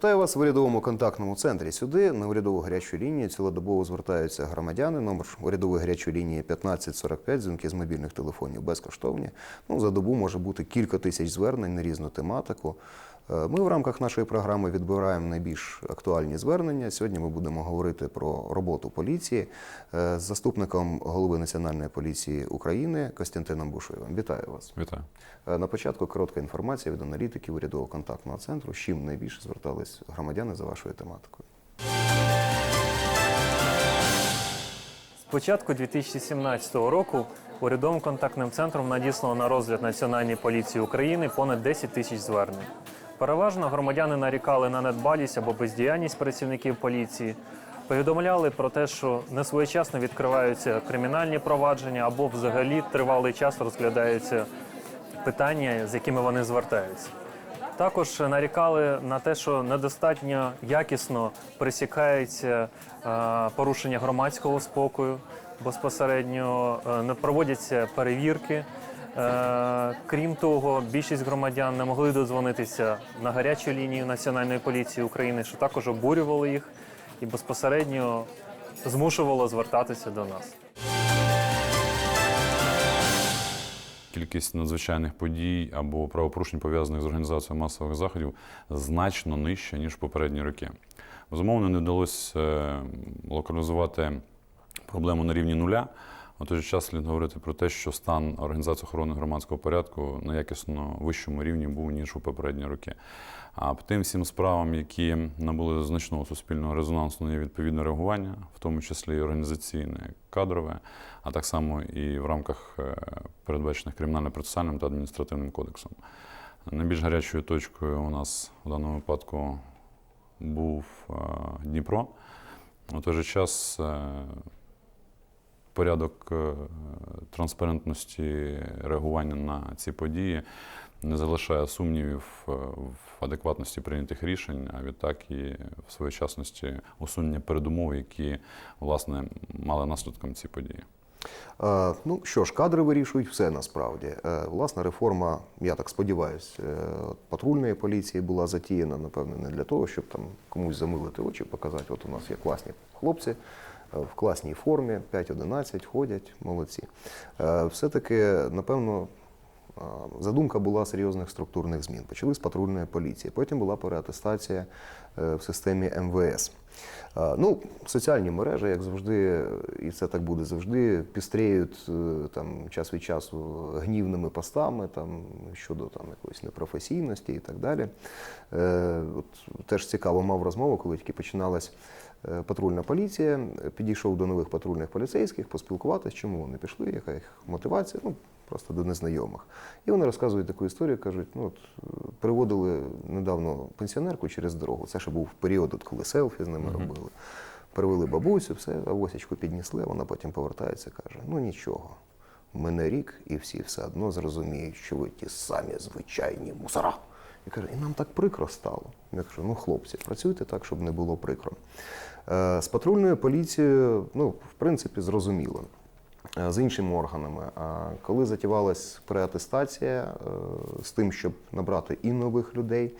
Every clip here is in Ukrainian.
Вітаю вас в урядовому контактному центрі. Сюди на урядову гарячу лінію цілодобово звертаються громадяни. Номер урядової гарячої лінії 1545, дзвінки з мобільних телефонів безкоштовні. Ну, за добу може бути кілька тисяч звернень на різну тематику. Е, Ми в рамках нашої програми відбираємо найбільш актуальні звернення. Сьогодні ми будемо говорити про роботу поліції е, з заступником голови Національної поліції України Костянтином Бушоєвим. Вітаю вас. Вітаю. Е, На початку коротка інформація від аналітиків урядового контактного центру. З чим найбільше звертались громадяни за вашою тематикою? З початку 2017 року урядовим контактним центром надіслано на розгляд Національної поліції України понад 10 тисяч звернень. Переважно громадяни нарікали на недбалість або бездіяльність працівників поліції, повідомляли про те, що несвоєчасно відкриваються кримінальні провадження або взагалі тривалий час розглядаються питання, з якими вони звертаються. Також нарікали на те, що недостатньо якісно пресікається е, порушення громадського спокою, безпосередньо е, не проводяться перевірки. Е, Крім того, більшість громадян не могли додзвонитися на гарячу лінію Національної поліції України, що також обурювало їх і безпосередньо змушувало звертатися до нас. Кількість надзвичайних подій або правопорушень, пов'язаних з організацією масових заходів, значно нижча, ніж в попередні роки. Безумовно, не вдалося е, локалізувати проблему на рівні нуля. У той же час слід говорити про те, що стан організації охорони громадського порядку на якісно вищому рівні був, ніж у попередні роки. А по тим всім справам, які набули значного суспільного резонансу, є відповідне реагування, в тому числі і організаційне, кадрове, а так само і в рамках е, передбачених кримінально-процесуальним та адміністративним кодексом. Найбільш гарячою точкою у нас в даному випадку був е, Дніпро. У той же час е, порядок е, транспарентності реагування на ці події не залишає сумнівів е, в адекватності прийнятих рішень, а відтак і в своєчасності усунення передумов, які власне мали наслідком ці події. Ну що ж, кадри вирішують все насправді. Е, Власна реформа, я так сподіваюся, патрульної поліції була затіяна, напевне, не для того, щоб там комусь замилити очі, показати, от у нас є класні хлопці. Е, В класній формі 5-11 ходять, молодці. Е, Все-таки, напевно, е, задумка була серйозних структурних змін. Почали з патрульної поліції, потім була переатестація в системі МВС. Ну, соціальні мережі, як завжди, і це так буде завжди, пістріють там час від часу гнівними постами там, щодо там, якоїсь непрофесійності і так далі. От, теж цікаво мав розмову, коли тільки починалась патрульна поліція. Підійшов до нових патрульних поліцейських, поспілкуватися, чому вони пішли, яка їх мотивація. Ну, просто до незнайомих. І вони розказують таку історію, кажуть, ну от е, приводили недавно пенсіонерку через дорогу. Це ще був період, от, коли селфі з ними робили. Привели бабусю, все, авосічку піднесли, вона потім повертається каже: ну нічого, мене рік, і всі все одно зрозуміють, що ви ті самі звичайні мусора. І каже, і нам так прикро стало. Я кажу, ну хлопці, працюйте так, щоб не було прикро. Е, З патрульною поліцією, ну, в принципі, зрозуміло. Е, З іншими органами. А коли затівалась переатестація е, з тим, щоб набрати і нових людей,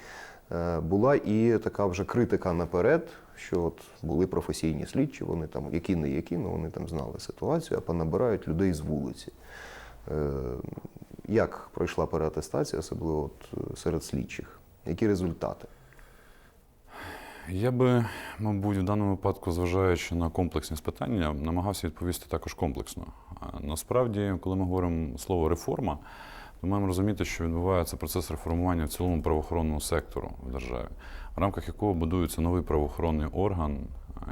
була і така вже критика наперед, що от були професійні слідчі, вони там, які не які, але вони там знали ситуацію, а понабирають людей з вулиці. Як пройшла переатестація, особливо от е, серед слідчих? Які результати? Я би, мабуть, в даному випадку, зважаючи на комплексність питання, намагався відповісти також комплексно. Насправді, коли ми говоримо слово реформа, ми маємо розуміти, що відбувається процес реформування в цілому правоохоронного сектору в державі, в рамках якого будується новий правоохоронний орган,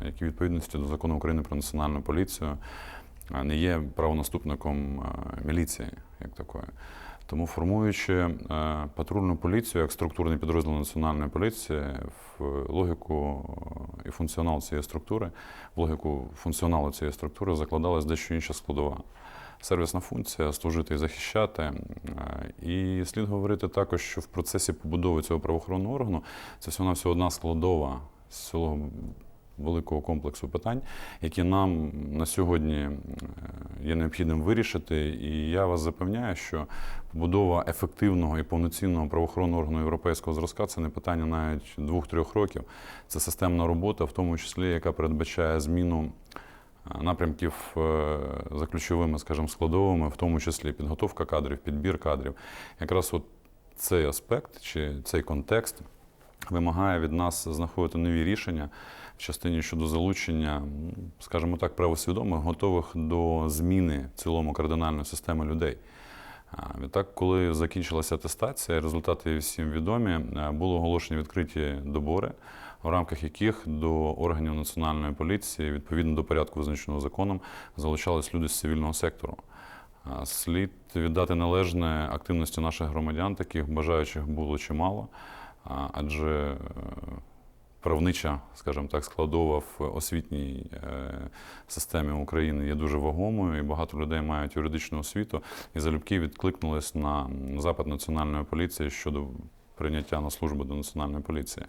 який відповідності до закону України про національну поліцію не є правонаступником міліції як такої. Тому формуючи патрульну поліцію як структурний підрозділ національної поліції в логіку і функціонал цієї структури, в логіку функціоналу цієї структури закладалась дещо інша складова. Сервісна функція служити і захищати. І слід говорити також, що в процесі побудови цього правоохоронного органу це всього навсього одна складова з цілого великого комплексу питань, які нам на сьогодні е, є необхідним вирішити. І я вас запевняю, що побудова ефективного і повноцінного правоохоронного органу європейського зразка це не питання навіть двох-трьох років. Це системна робота, в тому числі, яка передбачає зміну е, напрямків е, за ключовими, скажімо, складовими, в тому числі підготовка кадрів, підбір кадрів. Якраз от цей аспект чи цей контекст вимагає від нас знаходити нові рішення в частині щодо залучення, скажімо так, правосвідомих, готових до зміни в цілому кардинальної системи людей. Відтак, коли закінчилася атестація, результати всім відомі, е, було оголошені відкриті добори, в рамках яких до органів національної поліції, відповідно до порядку, визначеного законом, залучались люди з цивільного сектору. Слід віддати належне активності наших громадян, таких бажаючих було чимало, адже е, правнича, скажімо так, складова в освітній е, системі України є дуже вагомою, і багато людей мають юридичну освіту і залюбки відкликнулись на запит національної поліції щодо прийняття на службу до національної поліції.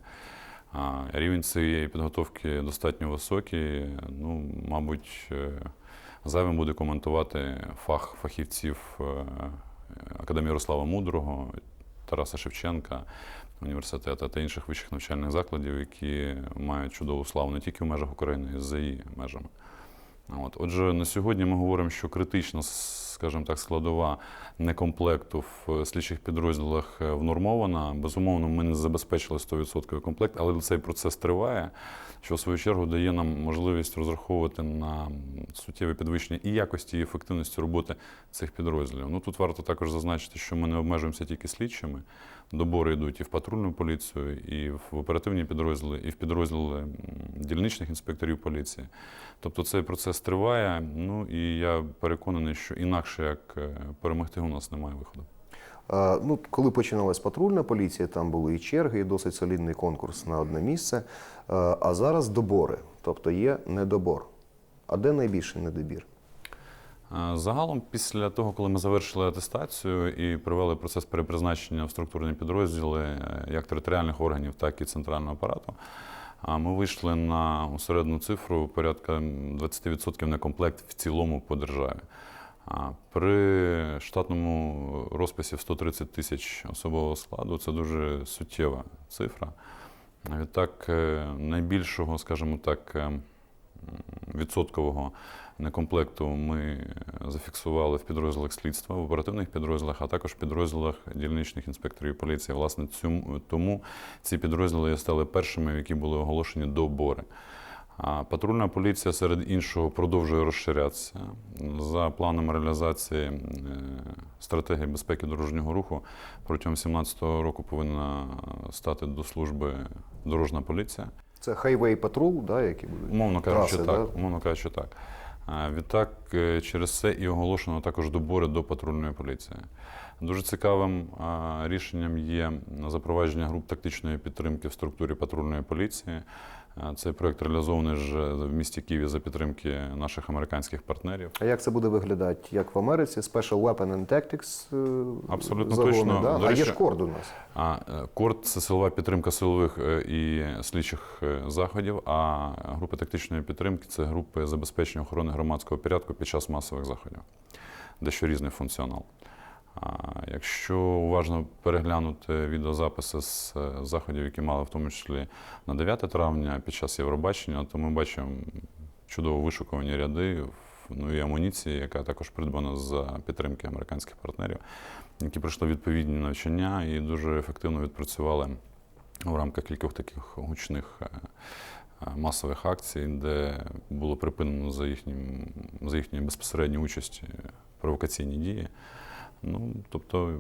Рівень цієї підготовки достатньо високий. Ну, мабуть, е, зайвим буде коментувати фах фахівців е, Академії Ярослава Мудрого, Тараса Шевченка, університету та інших вищих навчальних закладів, які мають чудову славу не тільки в межах України, а й за її межами. От. Отже, на сьогодні ми говоримо, що критична, скажімо так, складова некомплекту в слідчих підрозділах е, внормована. Безумовно, ми не забезпечили 100% комплект, але цей процес триває, що в свою чергу дає нам можливість розраховувати на суттєве підвищення і якості, і ефективності роботи цих підрозділів. Ну тут варто також зазначити, що ми не обмежуємося тільки слідчими. Добори йдуть і в патрульну поліцію, і в оперативні підрозділи, і в підрозділи дільничних інспекторів поліції. Тобто цей процес триває. Ну і я переконаний, що інакше як е, перемогти у нас немає виходу. Ну, коли починалась патрульна поліція, там були і черги, і досить солідний конкурс на одне місце. А зараз добори, тобто є недобор. А де найбільший недобір? Е, Загалом, після того, коли ми завершили атестацію і провели процес перепризначення в структурні підрозділи е, як територіальних органів, так і центрального апарату, ми вийшли на усередну цифру порядка 20% некомплект в цілому по державі. При штатному розписі в 130 тисяч особового складу це дуже суттєва цифра. Відтак, е, найбільшого, скажімо так, е, відсоткового некомплекту ми зафіксували в підрозділах слідства, в оперативних підрозділах, а також в підрозділах дільничних інспекторів поліції. Власне, цьому, тому ці підрозділи стали першими, які були оголошені добори. А патрульна поліція серед іншого продовжує розширятися. За планом реалізації е, стратегії безпеки дорожнього руху протягом 2017 року повинна стати до служби дорожна поліція. Це хайвей патрул, да, які будуть Умовно кажучи, траси, так. да? Умовно кажучи, так. Відтак, е, через це і оголошено також добори до патрульної поліції. Дуже цікавим рішенням є запровадження груп тактичної підтримки в структурі патрульної поліції. А, Цей проект реалізований ж в місті Києві за підтримки наших американських партнерів. А як це буде виглядати? Як в Америці? Special Weapon and Tactics е, Абсолютно загони, точно. Да? До А є ж корд у нас. А е, корд це силова підтримка силових е, і слідчих е, заходів. А групи тактичної підтримки це групи забезпечення охорони громадського порядку під час масових заходів. Дещо різний функціонал. Якщо уважно переглянути відеозаписи з е, заходів, які мали в тому числі на 9 травня під час Євробачення, то ми бачимо чудово вишукувані ряди в новій амуніції, яка також придбана за підтримки американських партнерів, які пройшли відповідні навчання і дуже ефективно відпрацювали в рамках кількох таких гучних е, е, масових акцій, де було припинено за їхнім за їхньої безпосередньої участі провокаційні дії. Ну, тобто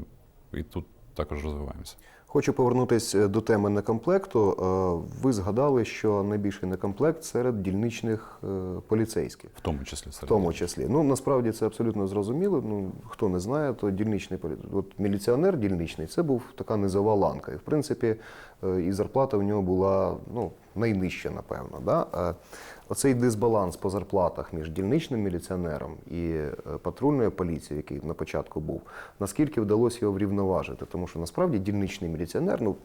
і тут також розвиваємося. Хочу повернутися до теми некомплекту. Е, Ви згадали, що найбільший некомплект серед дільничних е, поліцейських. В тому числі В тому числі. Ну насправді це абсолютно зрозуміло. Ну хто не знає, то дільничний полі... От міліціонер дільничний це був така низова ланка. І в принципі, е, і зарплата в нього була ну, найнижча, напевно. Да? Е, Оцей дисбаланс по зарплатах між дільничним міліціонером і е, патрульною поліцією, який на початку був, наскільки вдалося його врівноважити? Тому що насправді дільничний міліціонер, ну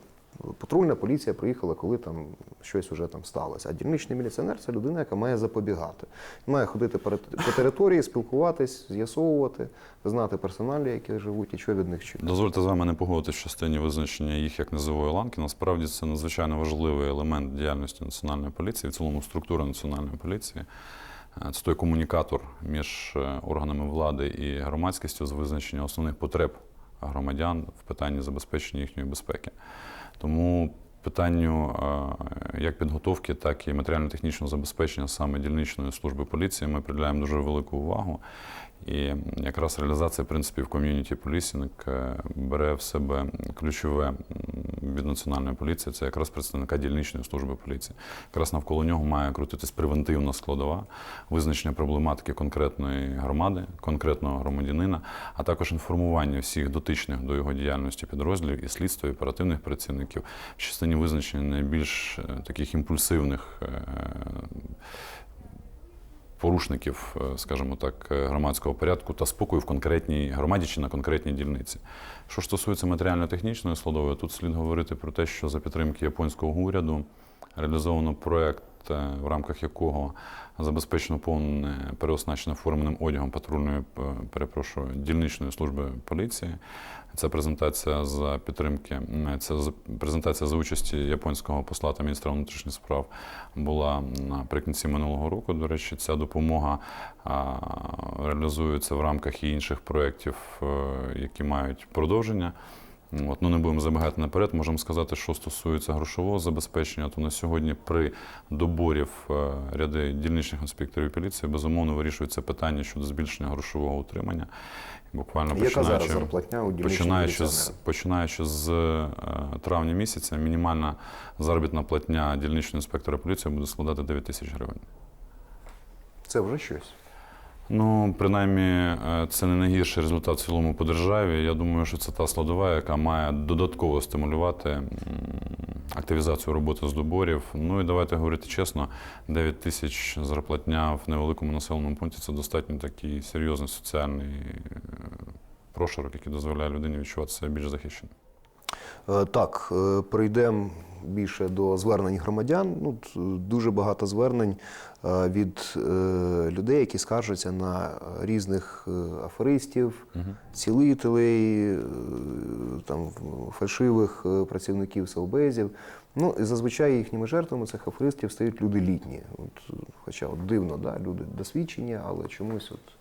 Патрульна поліція приїхала, коли там щось вже там сталося. А дільничний міліціонер це людина, яка має запобігати. Має ходити по території, спілкуватись, з'ясовувати, знати персоналі, які живуть, і що від них чути. Дозвольте з вами не погодитися в частині визначення їх як низової ланки. Насправді це надзвичайно важливий елемент діяльності національної поліції, в цілому структури національної поліції. Е, Це той комунікатор між е, органами влади і громадськістю з визначення основних потреб громадян в питанні забезпечення їхньої безпеки. Тому питанню як підготовки, так і матеріально-технічного забезпечення саме дільничної служби поліції ми приділяємо дуже велику увагу. І якраз реалізація принципів ком'юніті полісінг е, бере в себе ключове від національної поліції. Це якраз представника дільничної служби поліції. Якраз навколо нього має крутитись превентивна складова, визначення проблематики конкретної громади, конкретного громадянина, а також інформування всіх дотичних до його діяльності підрозділів і слідства, і оперативних працівників в частині визначення найбільш е, таких імпульсивних. Порушників, е, скажімо так, е, громадського порядку та спокою в конкретній громаді чи на конкретній дільниці. Що стосується матеріально-технічної складової, тут слід говорити про те, що за підтримки японського уряду реалізовано проект, е, в рамках якого забезпечено повне переоснащення форменим одягом патрульної, е, перепрошую, дільничної служби поліції. Це презентація за підтримки, це презентація за участі японського посла та міністра внутрішніх справ була наприкінці минулого року. До речі, ця допомога реалізується в рамках і інших проєктів, е, які мають продовження. От, ну не будемо забігати наперед. Можемо сказати, що стосується грошового забезпечення, то на сьогодні при доборі в е, ряди дільничних інспекторів поліції безумовно вирішується питання щодо збільшення грошового утримання. Буквально Яка зараз починаючи, зарплатня у починаючи з, починаючи з е, травня місяця, мінімальна заробітна платня дільничного інспектора поліції буде складати 9 тисяч гривень. Це вже щось. Ну, принаймні, е, це не найгірший результат в цілому по державі. Я думаю, що це та складова, яка має додатково стимулювати активізацію роботи з доборів. Ну і давайте говорити чесно, 9 тисяч зарплатня в невеликому населеному пункті це достатньо такий серйозний соціальний е, прошарок, який дозволяє людині відчувати себе більш захищеним. Е, Так, прийдемо більше до звернень громадян. Ну, дуже багато звернень е, від е, людей, які скаржаться на різних е, аферистів, цілителей, е, там, фальшивих е, працівників селбезів. Ну, і зазвичай їхніми жертвами цих аферистів стають люди літні. От, хоча от дивно, да, люди досвідчені, але чомусь от,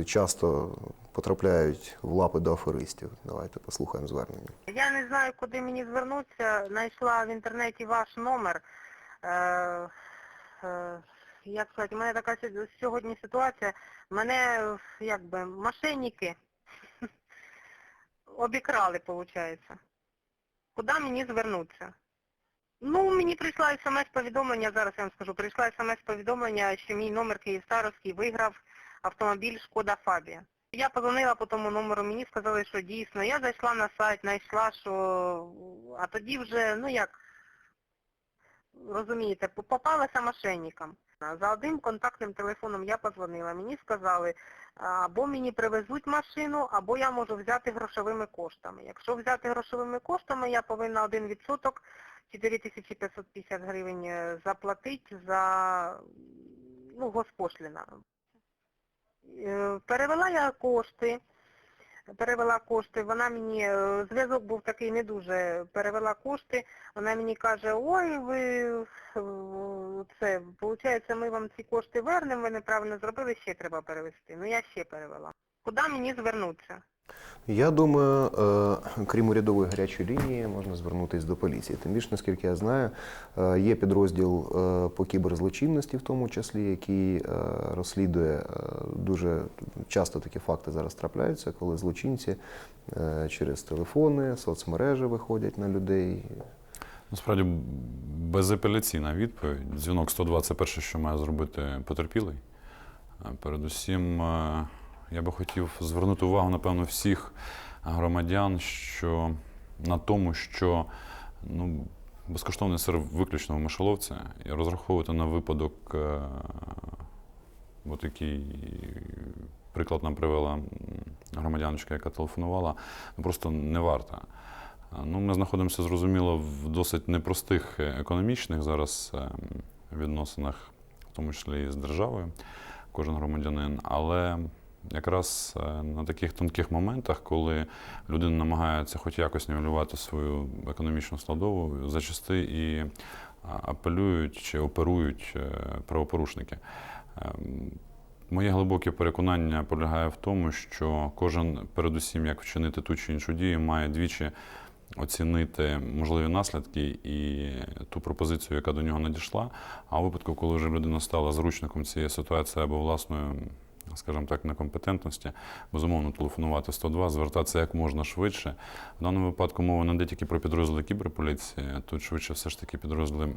е, часто потрапляють в лапи до аферистів. Давайте послухаємо звернення. Я не знаю, куди мені звернутися. Знайшла в інтернеті ваш номер. Е, е, як сказати, у мене така сьогодні ситуація. Мене якби мошенники обікрали, виходить. Куди мені звернутися? Ну, мені прийшла смс-повідомлення, зараз я вам скажу, прийшла смс-повідомлення, що мій номер Київстаровський виграв автомобіль Шкода Фабія. Я позвонила по тому номеру, мені сказали, що дійсно. Я зайшла на сайт, знайшла, що... А тоді вже, ну як, розумієте, попалася мошенникам. За одним контактним телефоном я позвонила. Мені сказали, або мені привезуть машину, або я можу взяти грошовими коштами. Якщо взяти грошовими коштами, я повинна 1% 4550 гривень е, заплатити за ну, госпошліна. Е, Перевела я кошти, перевела кошти, вона мені, е, зв'язок був такий не дуже, перевела кошти, вона мені каже, ой, ви це, виходить, ми вам ці кошти вернемо, ви неправильно зробили, ще треба перевести. Ну я ще перевела. Куди мені звернутися? Я думаю, е, крім урядової гарячої лінії, можна звернутися до поліції. Тим більше, наскільки я знаю, е, є підрозділ е, по кіберзлочинності, в тому числі, який розслідує дуже часто такі факти зараз трапляються, коли злочинці через телефони, соцмережі виходять на людей. Насправді безапеляційна відповідь. Дзвінок 102 це перше, що має зробити потерпілий. Передусім, е, я би хотів звернути увагу, напевно, всіх громадян, що на тому, що ну, безкоштовний сир виключно в мишоловці, і розраховувати на випадок, е, от який приклад нам привела громадяночка, яка телефонувала, ну, просто не варто. Ну, ми знаходимося, зрозуміло, в досить непростих е, економічних зараз ем, відносинах, в тому числі і з державою, кожен громадянин. Але якраз е, на таких тонких моментах, коли людина намагається хоч якось нівелювати свою економічну складову, зачасти і апелюють чи оперують е, правопорушники. Ем, Моє глибоке переконання полягає в тому, що кожен, передусім, як вчинити ту чи іншу дію, має двічі оцінити можливі наслідки і ту пропозицію, яка до нього надійшла. А у випадку, коли вже людина стала зручником цієї ситуації або власною, скажімо так, некомпетентності, безумовно телефонувати 102, звертатися як можна швидше. В даному випадку мова не йде тільки про підрозділи кіберполіції, тут швидше все ж таки підрозділи.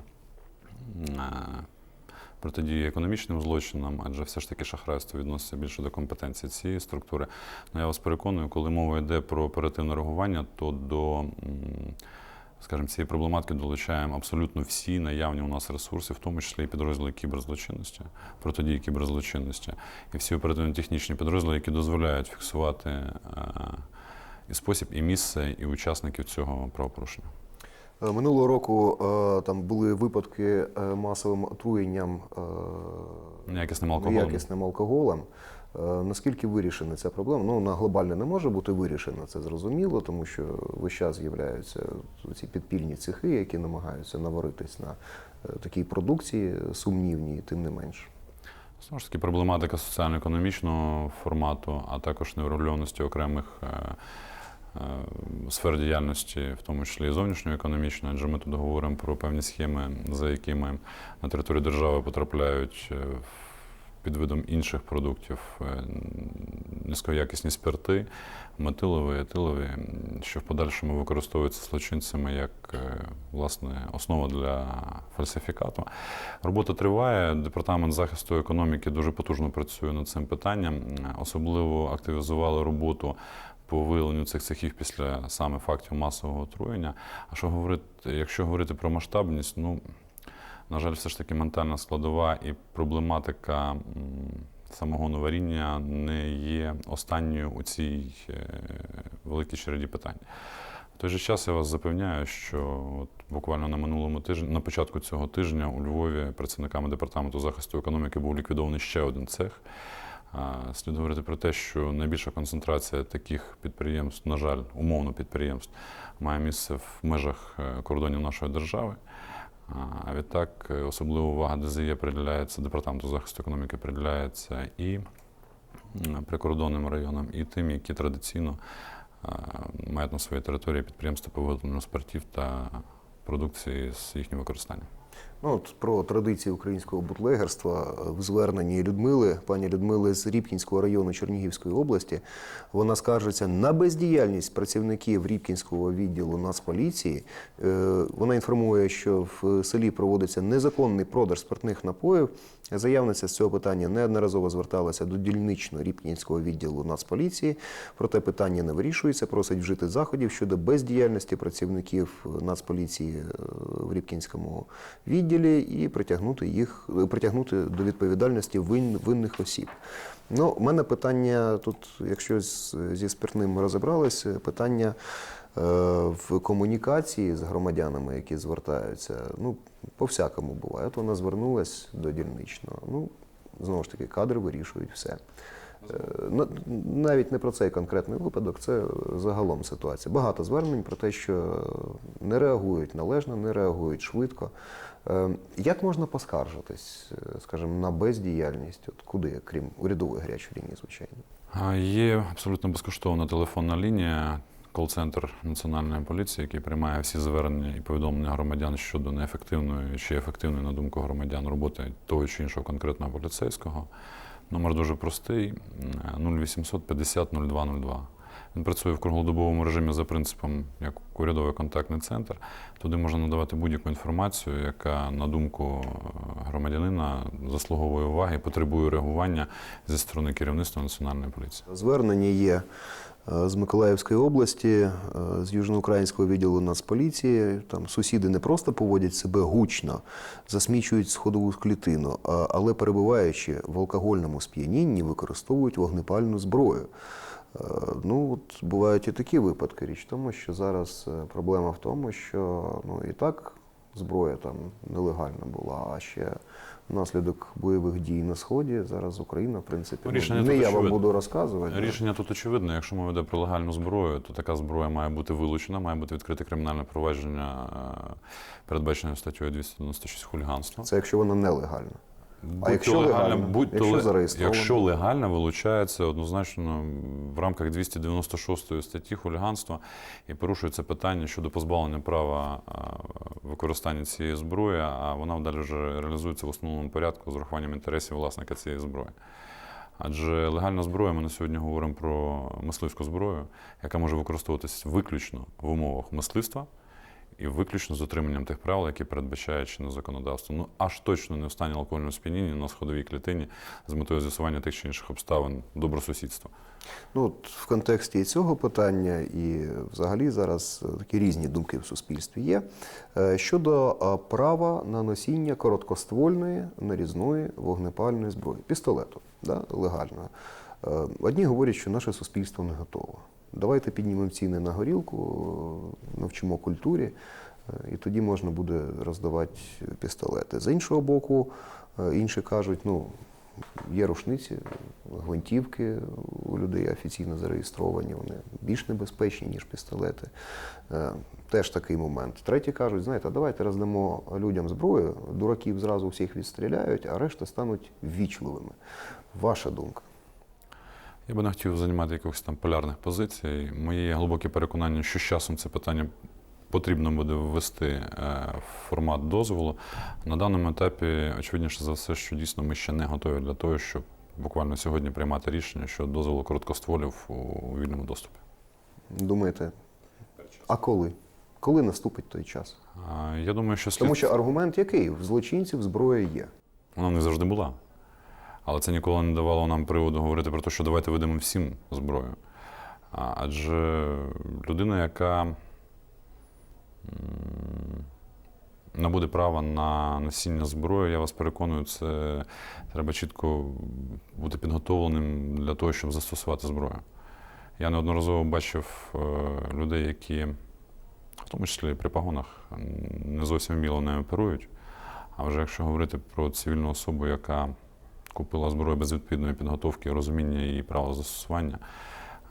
Протидії економічним злочинам, адже все ж таки шахрайство відноситься більше до компетенції цієї структури. Ну, я вас переконую, коли мова йде про оперативне реагування, то до скажімо, цієї проблематики долучаємо абсолютно всі наявні у нас ресурси, в тому числі і підрозділи кіберзлочинності, протидії кіберзлочинності, і всі оперативно-технічні підрозділи, які дозволяють фіксувати е, і спосіб, і місце, і учасників цього правопорушення. Е, Минулого року е, там були випадки е, масовим отруєнням Неякісним алкоголем. неякісним алкоголем. Наскільки вирішена ця проблема? Ну, на глобально не може бути вирішена, це зрозуміло, тому що весь час з'являються ці підпільні цехи, які намагаються наваритись на такій продукції сумнівній, тим не менш. Знову ж таки, проблематика соціально-економічного формату, а також неврегульованості окремих е, сфер діяльності, в тому числі і зовнішньоекономічної, адже ми тут говоримо про певні схеми, за якими на територію держави потрапляють е, під видом інших продуктів е, низькоякісні спирти, метилові, етилові, що в подальшому використовуються злочинцями як е, власне основа для фальсифікату. Робота триває. Департамент захисту економіки дуже потужно працює над цим питанням. Особливо активізували роботу по виявленню цих цехів після саме фактів масового отруєння. А що говорити, якщо говорити про масштабність, ну на жаль, все ж таки ментальна складова і проблематика самого варіння не є останньою у цій е, великій череді питань. В той же час я вас запевняю, що от буквально на минулому тижні, на початку цього тижня у Львові працівниками департаменту захисту економіки був ліквідований ще один цех. Слід говорити про те, що найбільша концентрація таких підприємств, на жаль, умовно підприємств, має місце в межах е, кордонів нашої держави. А відтак е, особлива увага ДЗЄ приділяється, департаменту захисту економіки приділяється і прикордонним районам, і тим, які традиційно е, мають на своїй території підприємства по виготовленню спиртів та продукції з їхнім використанням. Ну, от про традиції українського бутлегерства в зверненні Людмили, пані Людмили з Рібкінського району Чернігівської області, вона скаржиться на бездіяльність працівників Рібкінського відділу Нацполіції. Е, Вона інформує, що в селі проводиться незаконний продаж спиртних напоїв. Заявниця з цього питання неодноразово зверталася до дільничного Рібкінського відділу Нацполіції. Проте питання не вирішується. Просить вжити заходів щодо бездіяльності працівників Нацполіції е, в Рібкінському відділі і притягнути їх притягнути до відповідальності вин, винних осіб. Ну, у мене питання тут, якщо зі спиртним розібрались, питання е, в комунікації з громадянами, які звертаються. Ну, по-всякому буває. От вона звернулась до дільничного. Ну, знову ж таки, кадри вирішують все. Е, на- Навіть не про цей конкретний випадок, це загалом ситуація. Багато звернень про те, що не реагують належно, не реагують швидко. Е, Як можна поскаржитись, е, скажімо, на бездіяльність? От куди, крім урядової гарячої лінії, звичайно? Є абсолютно безкоштовна телефонна лінія, кол-центр Національної поліції, який приймає всі звернення і повідомлення громадян щодо неефективної чи ефективної, на думку громадян, роботи того чи іншого конкретного поліцейського. Номер дуже простий 0800 50 0202. Працює в круглодобовому режимі за принципом як урядовий контактний центр. Туди можна надавати будь-яку інформацію, яка, на думку е, громадянина, заслуговує уваги потребує реагування зі сторони керівництва національної поліції. Звернення є е, з Миколаївської області, е, з Южноукраїнського відділу Нацполіції. Там сусіди не просто поводять себе гучно, засмічують сходову клітину, але перебуваючи в алкогольному сп'янінні, використовують вогнепальну зброю. Е, Ну, от бувають і такі випадки. Річ в тому, що зараз е, проблема в тому, що ну, і так зброя там нелегальна була, а ще внаслідок бойових дій на Сході зараз Україна, в принципі, Ну, рішення не я вам буду розказувати. Рішення тут очевидне. Якщо мова йде про легальну зброю, то така зброя має бути вилучена, має бути відкрите кримінальне провадження, е, передбачене статтею 296 хуліганство. Це якщо вона нелегальна. Будь-то якщо легально? будь-то Якщо ле- зареєстровано? якщо легально, вилучається однозначно в рамках 296 статті хуліганства і порушується питання щодо позбавлення права використання цієї зброї, а вона далі вже реалізується в основному порядку з урахуванням інтересів власника цієї зброї. Адже легальна зброя, ми на сьогодні говоримо про мисливську зброю, яка може використовуватися виключно в умовах мисливства і виключно з дотриманням тих правил, які передбачає чинне законодавство. Ну аж точно не в стані алкогольного сп'яніння на сходовій клітині з метою з'ясування тих чи інших обставин добросусідства. Ну, от в контексті цього питання, і взагалі зараз е, такі різні думки в суспільстві є. Е, Щодо е, права на носіння короткоствольної нарізної вогнепальної зброї, пістолету, да, легального. Одні говорять, що наше суспільство не готово. Давайте піднімемо ціни на горілку, навчимо культурі, е, і тоді можна буде роздавати пістолети. З іншого боку, е, інші кажуть, ну, Є рушниці, гвинтівки у людей офіційно зареєстровані, вони більш небезпечні, ніж пістолети. Е, Теж такий момент. Треті кажуть, знаєте, давайте роздамо людям зброю, дураків зразу всіх відстріляють, а решта стануть ввічливими. Ваша думка. Я би не хотів займати якихось там полярних позицій. Моє глибоке переконання, що з часом це питання потрібно буде ввести е, в формат дозволу. На даному етапі, очевидніше за все, що дійсно ми ще не готові для того, щоб буквально сьогодні приймати рішення щодо дозволу короткостволів у вільному доступі. Думаєте, а коли? Коли наступить той час? Я думаю, що слід... Тому що аргумент який? В злочинців зброя є. Вона не завжди була. Але це ніколи не давало нам приводу говорити про те, що давайте видамо всім зброю. Адже людина, яка набуде права на носіння зброї, я вас переконую, це треба чітко бути підготовленим для того, щоб застосувати зброю. Я неодноразово бачив е, людей, які, в тому числі при погонах, не зовсім вміло не оперують. А вже якщо говорити про цивільну особу, яка купила зброю без відповідної підготовки, розуміння її права застосування,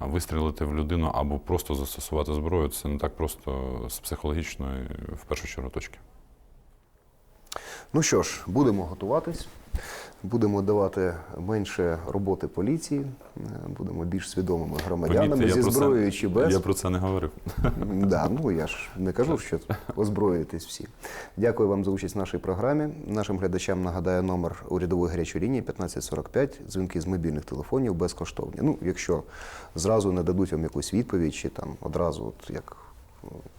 вистрілити в людину або просто застосувати зброю це не так просто з психологічної, в першу чергу, точки. Ну що ж, будемо готуватись, будемо давати менше роботи поліції, е, будемо більш свідомими громадянами Помітьте, зі про це- чи без. Я про це не говорив. Да, ну я ж не кажу, що озброїтесь всі. Дякую вам за участь в нашій програмі. Нашим глядачам нагадаю номер урядової гарячої лінії 1545. Дзвінки з мобільних телефонів безкоштовні. Ну, якщо зразу не дадуть вам якусь відповідь, чи там одразу, от як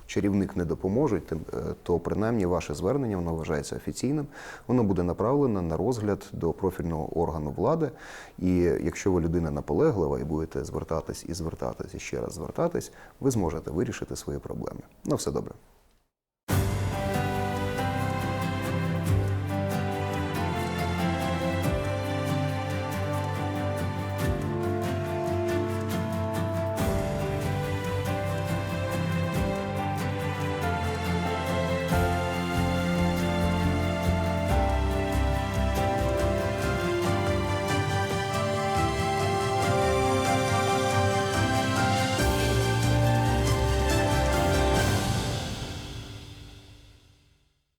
чарівник не допоможуть, тим, е, то принаймні ваше звернення воно вважається офіційним. Воно буде направлено на розгляд до профільного органу влади. І якщо ви людина наполеглива і будете звертатись і звертатись і ще раз звертатись, ви зможете вирішити свої проблеми. На все добре.